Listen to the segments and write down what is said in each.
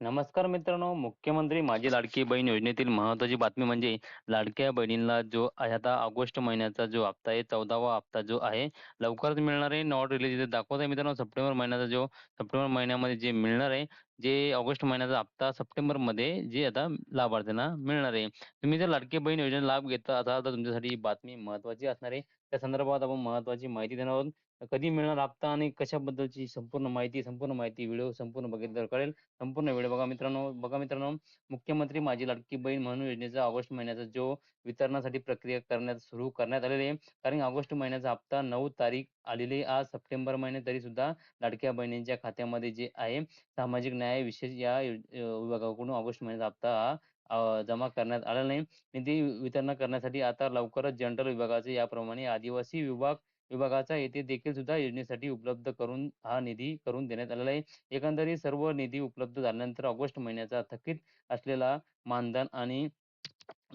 नमस्कार मित्रांनो मुख्यमंत्री माझी लाडकी बहीण योजनेतील महत्वाची बातमी म्हणजे लाडक्या बहिणींना जो आता ऑगस्ट महिन्याचा जो हप्ता आहे चौदावा हप्ता जो आहे लवकरच मिळणार आहे. नॉट रिलीज दाखवत आहे मित्रांनो सप्टेंबर महिन्याचा जो सप्टेंबर महिन्यामध्ये जे मिळणार आहे जे ऑगस्ट महिन्याचा हप्ता सप्टेंबरमध्ये जे आता लाभार्थ्यांना मिळणार आहे. तुम्ही जर लाडकी बहीण योजनेचा लाभ घेता असाल तर तुमच्यासाठी ही बातमी महत्त्वाची असणार आहे. त्या संदर्भात आपण महत्त्वाची माहिती देणार आहोत. कधी मिळणार हप्ता आणि कशाबद्दलची संपूर्ण माहिती संपूर्ण माहिती व्हिडिओ संपूर्ण बघितल्यावर कळेल. संपूर्ण व्हिडिओ बघा मित्रांनो बघा मित्रांनो मुख्यमंत्री माझी लाडकी बहीण म्हणून योजनेचा ऑगस्ट महिन्याचा जो वितरणासाठी प्रक्रिया करण्यात सुरू करण्यात आलेली आहे. कारण ऑगस्ट महिन्याचा हप्ता नऊ तारीख आलेली आज सप्टेंबर महिने तरी सुद्धा लाडक्या बहिणींच्या खात्यामध्ये जे आहे सामाजिक न्याय विशेष या विभागाकडून ऑगस्ट महिन्याचा हप्ता जमा करण्यात आला नाही. निधी वितरण करण्यासाठी आता लवकरच जनरल विभागाचे याप्रमाणे आदिवासी विभाग विभागाचा येथे देखील सुद्धा योजनेसाठी उपलब्ध करून हा निधी करून देण्यात आलेला आहे. एकंदरीत सर्व निधी उपलब्ध झाल्यानंतर ऑगस्ट महिन्याचा थकीत असलेला मानधन आणि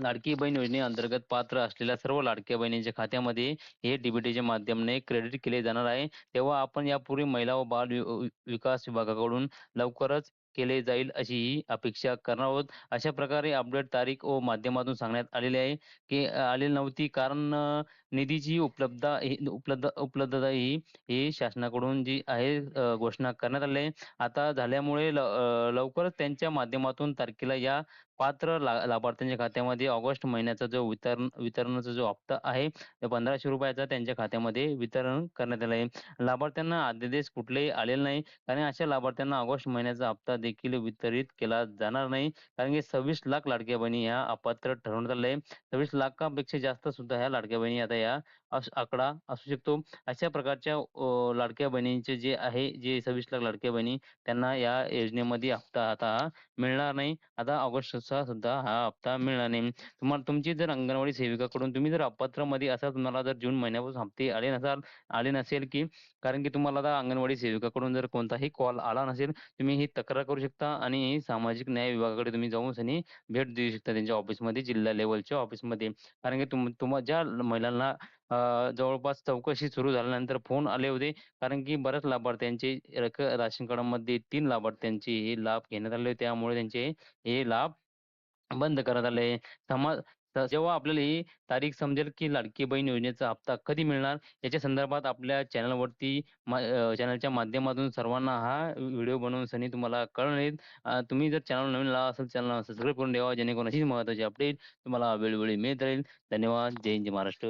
लाडकी बहीण योजनेअंतर्गत पात्र असलेल्या सर्व लाडक्या बहिणींच्या खात्यामध्ये हे डीबीटीच्या माध्यमाने क्रेडिट केले जाणार आहे. तेव्हा आपण यापूर्वी महिला व बाल विकास विभागाकडून लवकरच केले जाईल अशी ही अपेक्षा करणार आहोत. अशा प्रकारे अपडेट तारीख व माध्यमातून सांगण्यात आलेली आहे की आलेली नव्हती. कारण निधीची उपलब्ध उपलब्ध उपलब्धता ही ही शासनाकडून जी आहे घोषणा करण्यात आली आहे. आता झाल्यामुळे लवकरच त्यांच्या माध्यमातून तारखेला या पात्र लाभार्थ्यांच्या खात्यामध्ये ऑगस्ट महिन्याचा जो वितरण वितरणाचा जो हप्ता आहे पंधराशे रुपयाचा त्यांच्या खात्यामध्ये वितरण करण्यात आलं आहे. लाभार्थ्यांना आदेश कुठलेही आलेले नाही कारण अशा लाभार्थ्यांना ऑगस्ट महिन्याचा हप्ता देखील वितरित केला जाणार नाही कारण की सव्वीस लाख लाडक्या बहिणी ह्या अपात्र ठरवण्यात आले आहे. सव्वीस लाखापेक्षा जास्त सुद्धा ह्या लाडक्या बहिणी आता या आकडा असू शकतो. अशा प्रकारच्या लाडक्या बहिणींचे जे आहे जे सव्वीस लाख लाडक्या बहिणी त्यांना या योजनेमध्ये हप्ता आता मिळणार नाही. आता ऑगस्ट उत्साह सुद्धा हा हप्ता मिळणार नाही. तुम्हाला तुमची जर अंगणवाडी सेविकाकडून तुम्ही जर मध्ये असा तुम्हाला जर जून महिन्यापासून हप्ते आले नसाल आले नसेल की कारण की तुम्हाला आता अंगणवाडी सेविकाकडून जर कोणताही कॉल आला नसेल तुम्ही ही तक्रार करू शकता आणि सामाजिक न्याय विभागाकडे तुम्ही जाऊन भेट देऊ शकता त्यांच्या ऑफिसमध्ये जिल्हा लेवलच्या ऑफिसमध्ये. कारण की तुम तुम्हा ज्या महिलांना जवळपास चौकशी सुरू झाल्यानंतर फोन आले होते कारण की बऱ्याच लाभार्थ्यांचे राशन कार्डामध्ये तीन लाभार्थ्यांचे हे लाभ घेण्यात आले त्यामुळे त्यांचे हे लाभ बंद करण्यात आले. समाज जेव्हा आपल्याला ही तारीख समजेल की लाडकी बहीण योजनेचा हप्ता कधी मिळणार? याच्या संदर्भात आपल्या चॅनलवरती चॅनलच्या माध्यमातून सर्वांना हा व्हिडिओ बनवून सनी तुम्हाला कळून तुम्ही जर चॅनल नवीन लावा असेल चॅनल सबस्क्राईब करून ठेवा जेणेकरून अशीच महत्वाची अपडेट तुम्हाला वेळोवेळी मिळत राहील. धन्यवाद. जय हिंद महाराष्ट्र.